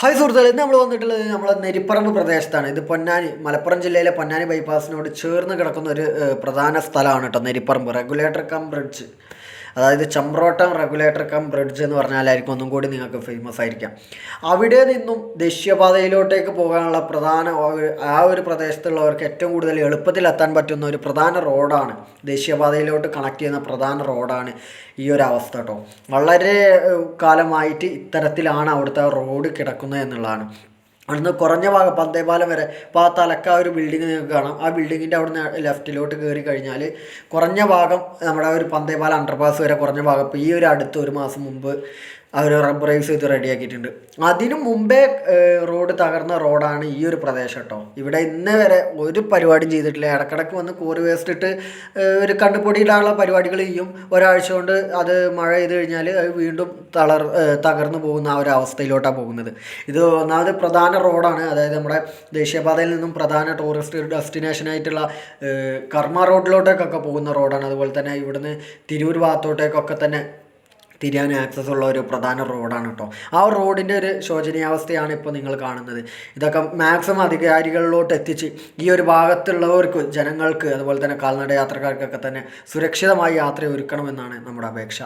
Hi സുഹൃത്തുക്കളെ. ഇന്ന് നമ്മൾ വന്നിട്ടുള്ളത് നമ്മളെ നെരിപ്പറമ്പ് പ്രദേശത്താണ്. ഇത് പൊന്നാനി മലപ്പുറം ജില്ലയിലെ പൊന്നാനി ബൈപ്പാസിനോട് ചേർന്ന് കിടക്കുന്ന ഒരു പ്രധാന സ്ഥലമാണ് കേട്ടോ നെരിപ്പറമ്പ്. റെഗുലേറ്റർ കം ബ്രിഡ്ജ് അതായത് ചമ്രോട്ടം റെഗുലേറ്റർ കം ബ്രിഡ്ജ് എന്ന് പറഞ്ഞാലായിരിക്കും ഒന്നും കൂടി നിങ്ങൾക്ക് ഫേമസ് ആയിരിക്കാം. അവിടെ നിന്നും ദേശീയപാതയിലോട്ടേക്ക് പോകാനുള്ള പ്രധാന ആ ഒരു പ്രദേശത്തുള്ളവർക്ക് ഏറ്റവും കൂടുതൽ എളുപ്പത്തിൽ എത്താൻ പറ്റുന്ന ഒരു പ്രധാന റോഡാണ്. ദേശീയപാതയിലോട്ട് കണക്ട് ചെയ്യുന്ന പ്രധാന റോഡാണ് ഈ ഒരു അവസ്ഥ കേട്ടോ വളരെ കാലമായിട്ട് ഇത്തരത്തിലാണ് അവിടുത്തെ റോഡ് കിടക്കുന്നത് എന്നുള്ളതാണ്. അവിടുന്ന് കുറഞ്ഞ ഭാഗം പന്തേപാലം വരെ ഇപ്പോൾ ആ തലക്ക ഒരു ബിൽഡിംഗ് നിങ്ങൾക്ക് കാണാം. ആ ബിൽഡിങ്ങിന്റെ അവിടുന്ന് ലെഫ്റ്റിലോട്ട് കയറി കഴിഞ്ഞാൽ കുറഞ്ഞ ഭാഗം നമ്മുടെ ഒരു പന്തേപാലം അണ്ടർപാസ് വരെ കുറഞ്ഞ ഭാഗം ഇപ്പോൾ ഈ ഒരു അടുത്ത് ഒരു മാസം മുമ്പ് അവർ റബ്ബറൈസ് ചെയ്ത് റെഡിയാക്കിയിട്ടുണ്ട് അതിനു മുമ്പേ റോഡ് തകർന്ന റോഡാണ് ഈ ഒരു പ്രദേശം കേട്ടോ ഇവിടെ ഇന്ന് വരെ ഒരു പരിപാടിയും ചെയ്തിട്ടില്ല. ഇടക്കിടക്ക് വന്ന് കോറി വേസ്റ്റ് ഇട്ട് ഒരു കണ്ടുപൊടിയിടാനുള്ള പരിപാടികൾ ചെയ്യും. ഒരാഴ്ച കൊണ്ട് അത് മഴ ചെയ്ത് കഴിഞ്ഞാൽ അത് വീണ്ടും തളർ തകർന്നു പോകുന്ന ആ ഒരു അവസ്ഥയിലോട്ടാണ് പോകുന്നത്. ഇത് ഒന്നാമത് പ്രധാന റോഡാണ് അതായത് നമ്മുടെ ദേശീയപാതയിൽ നിന്നും പ്രധാന ടൂറിസ്റ്റ് ഡെസ്റ്റിനേഷനായിട്ടുള്ള കർമ്മ റോഡിലോട്ടേക്കൊക്കെ പോകുന്ന റോഡാണ് അതുപോലെ തന്നെ ഇവിടുന്ന് തിരൂർ ഭാഗത്തോട്ടേക്കൊക്കെ തന്നെ തിരിയാൻ ആക്സസ് ഉള്ള ഒരു പ്രധാന റോഡാണ് കേട്ടോ. ആ റോഡിന്റെ ഒരു ശോചനീയാവസ്ഥയാണ് ഇപ്പോൾ നിങ്ങൾ കാണുന്നത്. ഇതൊക്കെ മാക്സിമം അധികാരികളിലോട്ട് എത്തിച്ച് ഈ ഒരു ഭാഗത്തുള്ളവർക്ക് ജനങ്ങൾക്ക് അതുപോലെ തന്നെ കാൽനട യാത്രക്കാർക്കൊക്കെ തന്നെ സുരക്ഷിതമായി യാത്ര ഒരുക്കണമെന്നാണ് നമ്മുടെ അപേക്ഷ.